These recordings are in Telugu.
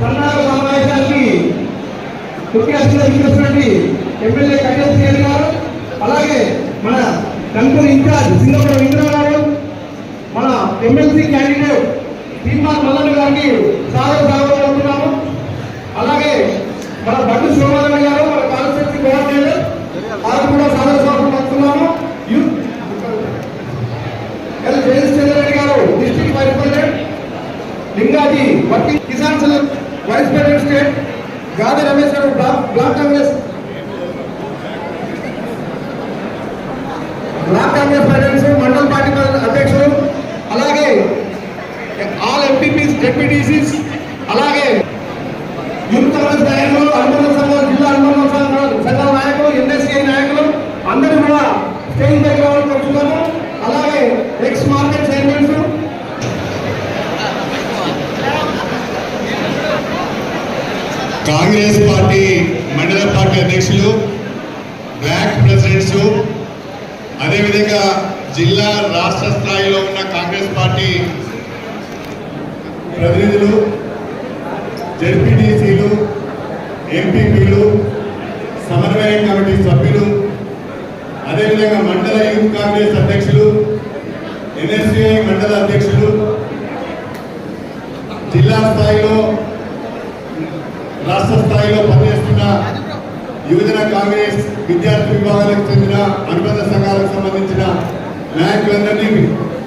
కర్ణాటక సమావేశానికి ముఖ్య అతిథిగా ఇచ్చినటువంటి ఎమ్మెల్యే కైలాస్ గారు గారు అలాగే మన కంపెనీ ఇన్ఛార్జ్ సింగపూర్ ఇంద్ర గారు మన ఎమ్మెల్సీ క్యాండిడేట్ తీర్మాన్ మదన్ గారికి స్వాగత స్వాగతం చెప్తున్నాము. అలాగే మన బండి శివనారాయణ గారు మన కాన్స్టిట్యూన్సీ కోఆర్డినేటర్ వారికి కూడా స్వాగత స్వాగతం చెప్తున్నాము. Youth L Jayashchandra Reddy garu district vice president Lingaji working vice president state Gadi Ramesh garu block block Congress block Congress presidents mandal party అధ్యక్షులు అలాగే ఆల్ ఎంపీపీస్ డెప్యూటీసీస్ అలాగే యూత్ కాంగ్రెస్ నాయకులు అనుబంధ సంఘాల జిల్లా అనుబంధ సంఘాల సంఘాల నాయకులు ఎన్ఎస్సీ నాయకులు అందరూ కూడా స్టేజ్ దగ్గర కూర్చున్నాము కాంగ్రెస్ పార్టీ మండల పార్టీ అధ్యక్షులు బ్లాక్ ప్రెసిడెంట్స్ అదేవిధంగా జిల్లా రాష్ట్ర స్థాయిలో ఉన్న కాంగ్రెస్ పార్టీ ప్రతినిధులు జడ్పీటీసీలు ఎంపీపీలు సమన్వయ కమిటీ సభ్యులు అదేవిధంగా మండల యూత్ కాంగ్రెస్ అధ్యక్షులు ఎన్ఎస్సీఐ మండల అధ్యక్షులు జిల్లా స్థాయిలో రాష్ట్ర స్థాయిలో పనిచేస్తున్న యువజన కాంగ్రెస్ విద్యార్థి విభాగాలకు చెందిన అనుబంధ సంఘాలకు సంబంధించిన నాయకులందరినీ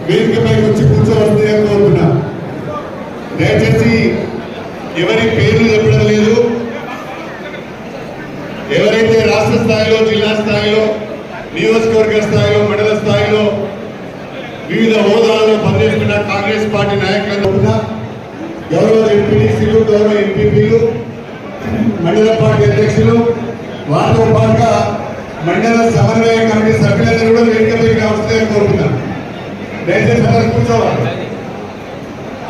వేదికపైకి వచ్చి కూర్చోవలసిందిగా కోరుతున్నా. దయచేసి ఎవరి పేర్లు చెప్పడం లేదు. ఎవరైతే రాష్ట్ర స్థాయిలో జిల్లా స్థాయిలో నియోజకవర్గ స్థాయిలో మండల స్థాయిలో వివిధ హోదాలలో పనిచేస్తున్న కాంగ్రెస్ పార్టీ నాయకులందరూ గౌరవ ఎంపీటీసీలు గౌరవ ఎంపీపీలు మండల పార్టీ అధ్యక్షులు వారితో పాటుగా మండల సమన్వయ కమిటీ సభ్యులందరూ కూడా వేదికపై కావాల్సిందని కోరుతున్నాను దయచేసి అందరు కూర్చోవాలి.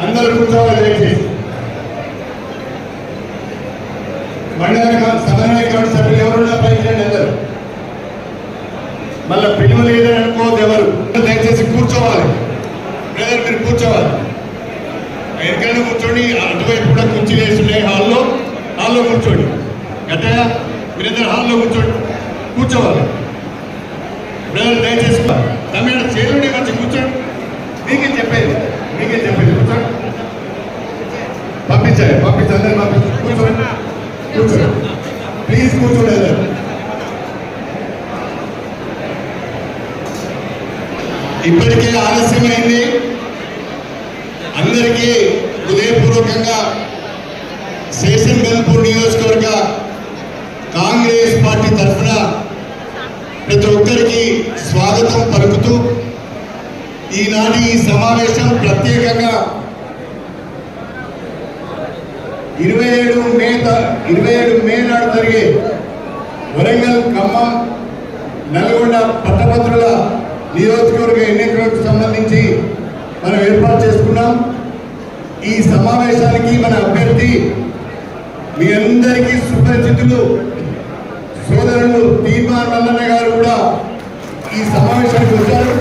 అందరు కూర్చోవాలి దయచేసి. మండల సమన్వయ కమిటీ సభ్యులు ఎవరున్నా పైకి అందరు. మళ్ళీ పిలువ లేదని అనుకోవద్దు ఎవరు. దయచేసి కూర్చోవాలి. బ్రదర్ మీరు కూర్చోవాలి. ఎక్కడైనా కూర్చోండి అటువైపు కూడా కుర్చీలు వేస్తున్నాయి హాల్లో హాల్లో కూర్చోండి. గట్టయ్య మీరిద్దరు హాల్లో కూర్చోండి. కూర్చోవాలి. బ్రదర్ దయచేసి తమిళ చేరుడి వచ్చి కూర్చోండి. మీకే చెప్పేది మీకే చెప్పేది కూర్చోండి. పంపించాలి పంపించాలి అందరూ పంపించండి కూర్చోండి. కూర్చోండి. ప్లీజ్ కూర్చోండి ఇప్పటికే ఆలస్యమైంది. అందరికీ హృదయపూర్వకంగా శేషన్ గల్పూర్ నియోజకవర్గ కాంగ్రెస్ పార్టీ తరఫున ప్రతి ఒక్కరికి స్వాగతం పలుకుతూ ఈనాటి ఈ సమావేశం ప్రత్యేకంగా ఇరవై ఏడు మే ఇరవై ఏడు మే నాడు జరిగే వరంగల్ ఖమ్మం నల్గొండ పట్టభద్రుల నియోజకవర్గ ఎన్నికలకు సంబంధించి మనం ఏర్పాటు చేసుకున్నాం. ఈ సమావేశానికి మన అభ్యర్థి మీ అందరికీ సుపరిచితులు సోదరులు దీపా నల్లన్న గారు కూడా ఈ సమావేశానికి వచ్చారు.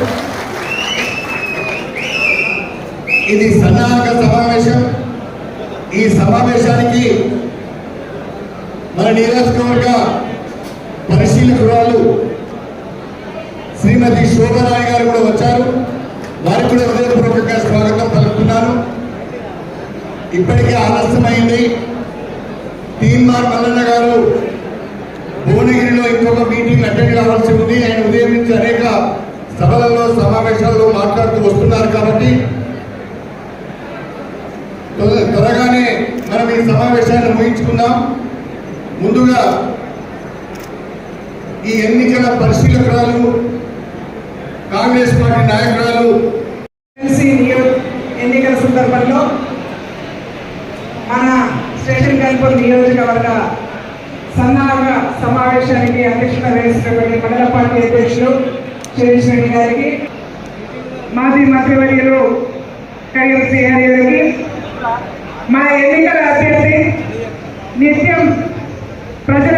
ఇది సన్నాహక సమావేశం. ఈ సమావేశానికి మన నియోజకవర్గ పరిశీలకురాలు శ్రీమతి శోభరాయ్ గారు కూడా వచ్చారు. వారికి కూడా హృదయపూర్వకంగా స్వాగతం పలుకుతున్నాను. ఇప్పటికే ఆలస్యమైంది. తీన్మార్ మల్లన్న గారు భువనగిరిలో ఇంకొక మీటింగ్ అటెండ్ కావాల్సి ఉంది. ఆయన ఉదయం నుంచి అనేక సభలలో సమావేశాల్లో మాట్లాడుతూ వస్తున్నారు కాబట్టి త్వరగానే మనం ఈ సమావేశాన్ని ముగించుకుందాం. ముందుగా ఈ ఎన్నికల పరిశీలకురాలు కాంగ్రెస్ పార్టీ నాయకురాలు ఎమ్మెల్సీ నియో- ఎన్నికల సందర్భంలో మన స్టేషన్ కల్పూర్ నియోజకవర్గ సన్నాహ సమావేశానికి అధ్యక్షత వహిస్తున్నటువంటి మండల పార్టీ అధ్యక్షులు శిరీష్ రెడ్డి గారికి మాజీ మంత్రివర్యులు కడియం శ్రీహరి గారికి మా ఎన్నికల అభ్యర్థి నిత్యం ప్రజల